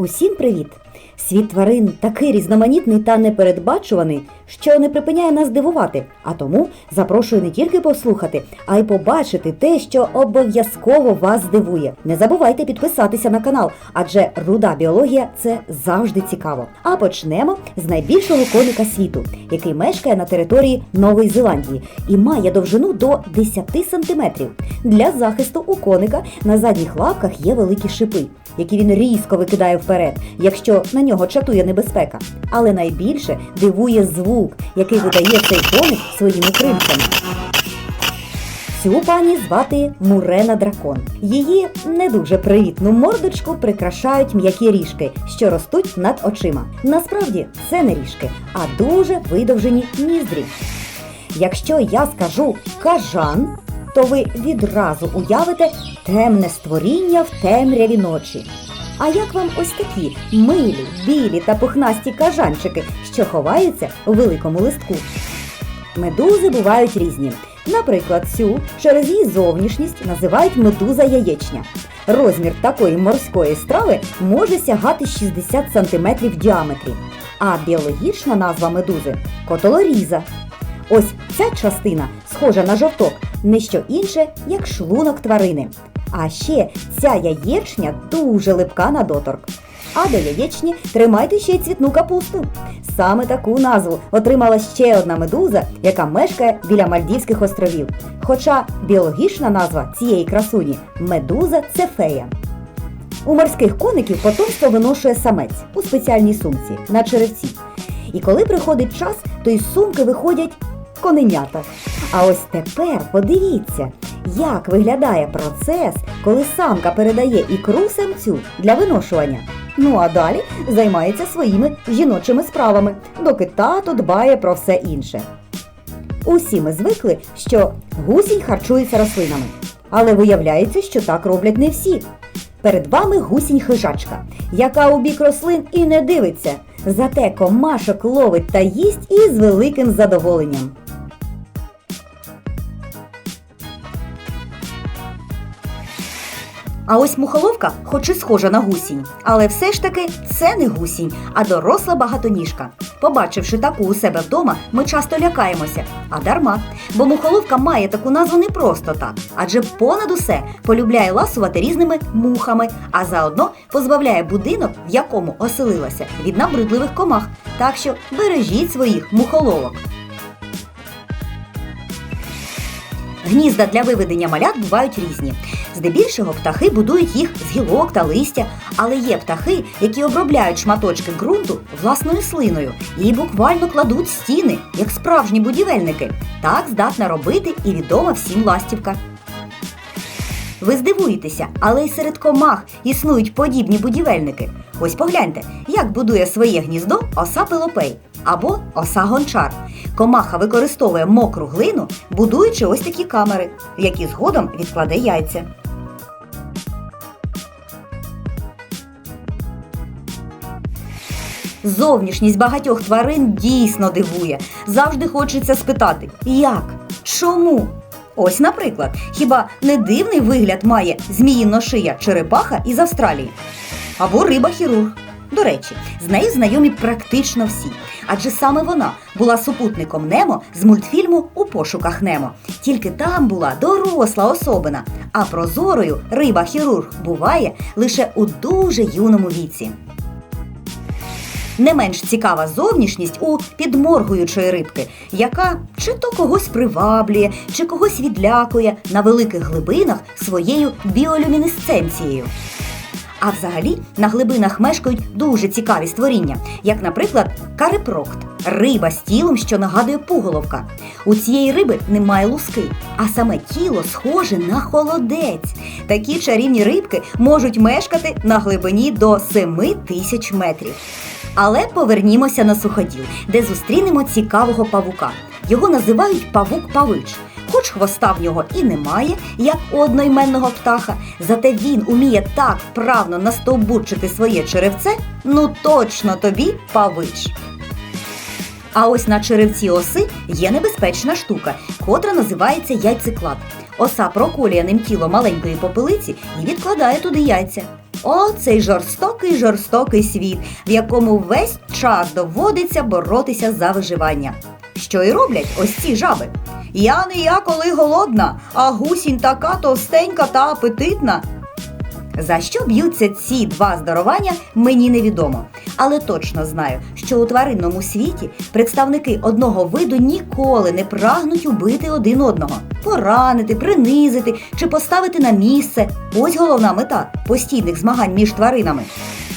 Усім привіт! Світ тварин такий різноманітний та непередбачуваний, що не припиняє нас дивувати. А тому запрошую не тільки послухати, а й побачити те, що обов'язково вас здивує. Не забувайте підписатися на канал, адже руда біологія це завжди цікаво. А почнемо з найбільшого коника світу, який мешкає на території Нової Зеландії і має довжину до 10 сантиметрів. Для захисту у коника на задніх лапках є великі шипи, які він різко викидає вперед, якщо на нього чатує небезпека. Але найбільше дивує звук, який видає цей коник своїми крильцями. Цю пані звати Мурена Дракон. Її не дуже привітну мордочку прикрашають м'які ріжки, що ростуть над очима. Насправді це не ріжки, а дуже видовжені ніздрі. Якщо я скажу кажан, то ви відразу уявите темне створіння в темряві ночі. А як вам ось такі милі, білі та пухнасті кажанчики, що ховаються у великому листку? Медузи бувають різні. Наприклад, цю через її зовнішність називають медуза яєчня. Розмір такої морської страви може сягати 60 см в діаметрі. А біологічна назва медузи котолоріза. Ось ця частина схожа на жовток, не що інше, як шлунок тварини. А ще ця яєчня дуже липка на доторк. А до яєчні тримайте ще й цвітну капусту. Саме таку назву отримала ще одна медуза, яка мешкає біля Мальдівських островів. Хоча біологічна назва цієї красуні медуза це фея. У морських коників потомство виношує самець у спеціальній сумці на черевці. І коли приходить час, то із сумки виходять коненята. А ось тепер подивіться, як виглядає процес, коли самка передає ікру самцю для виношування. Ну а далі займається своїми жіночими справами, доки тато дбає про все інше. Усі ми звикли, що гусінь харчується рослинами. Але виявляється, що так роблять не всі. Перед вами гусінь хижачка, яка у бік рослин і не дивиться, зате комашок ловить та їсть із великим задоволенням. А ось мухоловка, хоч і схожа на гусінь, але все ж таки це не гусінь, а доросла багатоніжка. Побачивши таку у себе вдома, ми часто лякаємося, а дарма. Бо мухоловка має таку назву не просто так, адже понад усе полюбляє ласувати різними мухами, а заодно позбавляє будинок, в якому оселилася, від набридливих комах. Так що бережіть своїх мухоловок. Гнізда для виведення малят бувають різні. Здебільшого птахи будують їх з гілок та листя, але є птахи, які обробляють шматочки ґрунту власною слиною і буквально кладуть стіни, як справжні будівельники. Так здатна робити і відома всім ластівка. Ви здивуєтеся, але й серед комах існують подібні будівельники. Ось погляньте, як будує своє гніздо оса пилопей або оса гончар. Комаха використовує мокру глину, будуючи ось такі камери, в які згодом відкладе яйця. Зовнішність багатьох тварин дійсно дивує. Завжди хочеться спитати, як? Чому? Ось, наприклад, хіба не дивний вигляд має зміїно-шия черепаха із Австралії? Або риба-хірург. До речі, з нею знайомі практично всі, адже саме вона була супутником Немо з мультфільму У пошуках Немо. Тільки там була доросла особина, а прозорою риба-хірург буває лише у дуже юному віці. Не менш цікава зовнішність у підморгуючої рибки, яка чи то когось приваблює, чи когось відлякує на великих глибинах своєю біолюмінесценцією. А взагалі на глибинах мешкають дуже цікаві створіння, як, наприклад, карепрокт риба з тілом, що нагадує пуголовка. У цієї риби немає луски, а саме тіло схоже на холодець. Такі чарівні рибки можуть мешкати на глибині до 7 тисяч метрів. Але повернімося на суходіл, де зустрінемо цікавого павука. Його називають павук-павич. Хоч хвоста в нього і немає, як у одноіменного птаха, зате він уміє так вправно настовбурчити своє черевце, ну точно тобі павич. А ось на черевці оси є небезпечна штука, котра називається яйцеклад. Оса проколює ним тіло маленької попелиці і відкладає туди яйця. О, цей жорстокий жорстокий світ, в якому весь час доводиться боротися за виживання. Що і роблять ось ці жаби. Я не я, коли голодна, а гусінь така товстенька та апетитна. За що б'ються ці два здоровання, мені невідомо. Але точно знаю, що у тваринному світі представники одного виду ніколи не прагнуть убити один одного, поранити, принизити чи поставити на місце. Ось головна мета постійних змагань між тваринами.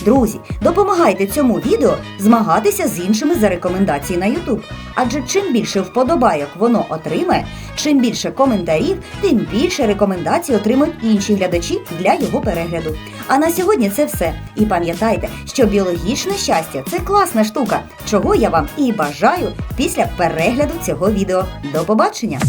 Друзі, допомагайте цьому відео змагатися з іншими за рекомендації на YouTube. Адже чим більше вподобайок воно отримає, чим більше коментарів, тим більше рекомендацій отримують інші глядачі для його перегляду. А на сьогодні це все. І пам'ятайте, що біологічне щастя це класна штука, чого я вам і бажаю після перегляду цього відео. До побачення!